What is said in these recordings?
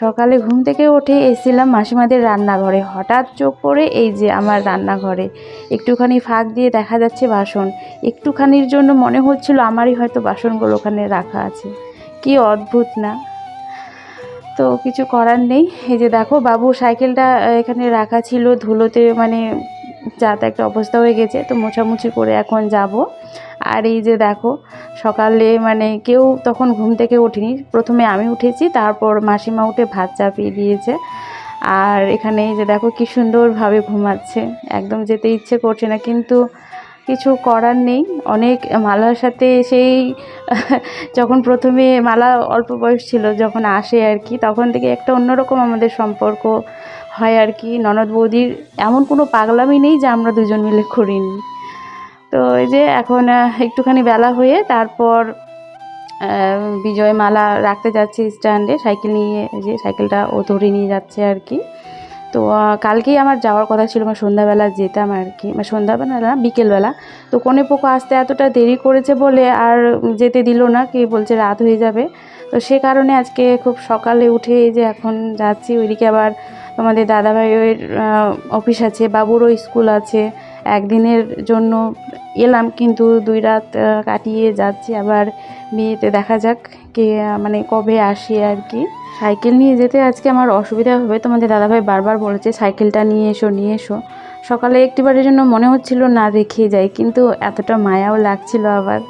সকালে ঘুম থেকে উঠে এসেছিলাম মাসিমাদের রান্নাঘরে। হঠাৎ চোখ পড়ে এই যে আমার রান্নাঘরে। একটুখানি ফাঁক দিয়ে দেখা যাচ্ছে বাসন। একটুখানির জন্য মনে হচ্ছিল আমারই হয়তো বাসনগুলো ওখানে রাখা আছে। কি অদ্ভুত না? তো কিছু করার নেই। এই যে দেখো, বাবু সাইকেলটা, এখানে রাখা ছিল ধুলোতে মানে যাতে একটা অবস্থা হয়ে গেছে, তো মোছামুছি করে এখন যাব। আর এই যে দেখো, সকালে মানে কেউ তখন ঘুম থেকে ওঠেনি। প্রথমে আমি উঠেছি, তারপর মাসিমা উঠে ভাত চাপিয়ে দিয়েছে। আর এখানে যে দেখো, কি সুন্দরভাবে ঘুমাচ্ছে। একদম যেতে ইচ্ছে করছে না, কিন্তু কিছু করার নেই। অনেক মালার সাথে সেই যখন প্রথমে মালা অল্প বয়স ছিল, যখন আসে আর কি, তখন থেকে একটা অন্যরকম আমাদের সম্পর্ক হয় আর কি। ননদ বৌদির এমন কোনো পাগলামি নেই যে আমরা দুজন মিলে করিনি। তো এই যে এখন একটুখানি বেলা হয়ে তারপর বিজয় মালা রাখতে যাচ্ছে স্ট্যান্ডে, সাইকেল নিয়ে যে সাইকেলটা ও ধরে নিয়ে যাচ্ছে আর কি। তো কালকেই আমার যাওয়ার কথা ছিল আমার সন্ধ্যাবেলা যেতাম আর কি। মানে সন্ধ্যাবেলা না, বিকেলবেলা। তো কোনে পোকো আসতে এতটা দেরি করেছে বলে আর যেতে দিল না, কি বলছে রাত হয়ে যাবে। তো সে কারণে আজকে খুব সকালে উঠে যে এখন যাচ্ছি। ওইদিকে আবার তোমাদের দাদাভাইয়ের অফিস আছে, বাবুরও স্কুল আছে। একদিনের জন্য এলাম কিন্তু দুই রাত কাটিয়ে যাচ্ছি। আবার বিয়েতে দেখা যাক কে মানে কবে আসি আর কি। সাইকেল নিয়ে যেতে আজকে আমার অসুবিধা হবে। তোমাদের দাদাভাই বারবার বলেছে, সাইকেলটা নিয়ে এসো নিয়ে এসো। সকালে একটিবারের জন্য মনে হচ্ছিল না রেখে যাই, কিন্তু এতটা মায়াও লাগছিল আবার।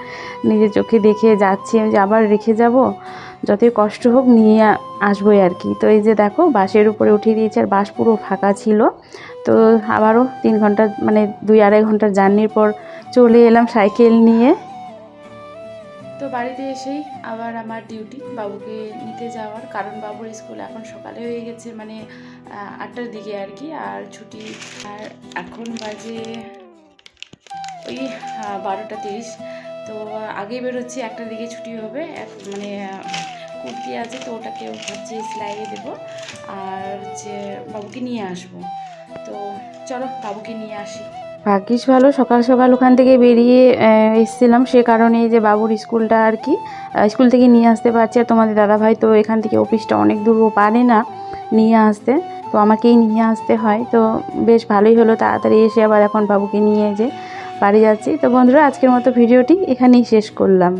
নিজের চোখে দেখে যাচ্ছি যে আবার রেখে যাব, যতই কষ্ট হোক নিয়ে আসবোই আর কি। তো এই যে দেখো বাসের উপরে উঠিয়ে দিয়েছে আর বাস পুরো ফাঁকা ছিল। তো আবারও তিন ঘণ্টা মানে দুই আড়াই ঘণ্টার জার্নির পর চলে এলাম সাইকেল নিয়ে। তো বাড়িতে এসেই আবার আমার ডিউটি বাবুকে নিতে যাওয়ার। কারণ বাবুর স্কুল এখন সকালে হয়ে গেছে মানে আটটার দিকে আর কি। আর ছুটি, আর এখন বাজে ওই বারোটা তিরিশ। তো আগে বেরোচ্ছি, একটার দিকে ছুটি হবে। মানে কুর্তি আছে, তো ওটাকে হচ্ছে সেলাইয়ে দেবো। আর হচ্ছে বাবুকে নিয়ে আসব। তো চলো, বাবুকে নিয়ে আসি। ভাগ্যিস ভালো, সকাল সকাল ওখান থেকে বেরিয়ে এসেছিলাম। সে কারণে যে বাবুর স্কুলটা আর কি স্কুল থেকে নিয়ে আসতে পারছি। আর তোমাদের দাদাভাই তো এখান থেকে অফিসটা অনেক দূর, ও পারে না নিয়ে আসতে। তো আমাকেই নিয়ে আসতে হয়। তো বেশ ভালোই হলো, তাড়াতাড়ি এসে আবার এখন বাবুকে নিয়ে যে বাড়ি যাচ্ছি। তো বন্ধুরা, আজকের মতো ভিডিওটি এখানেই শেষ করলাম।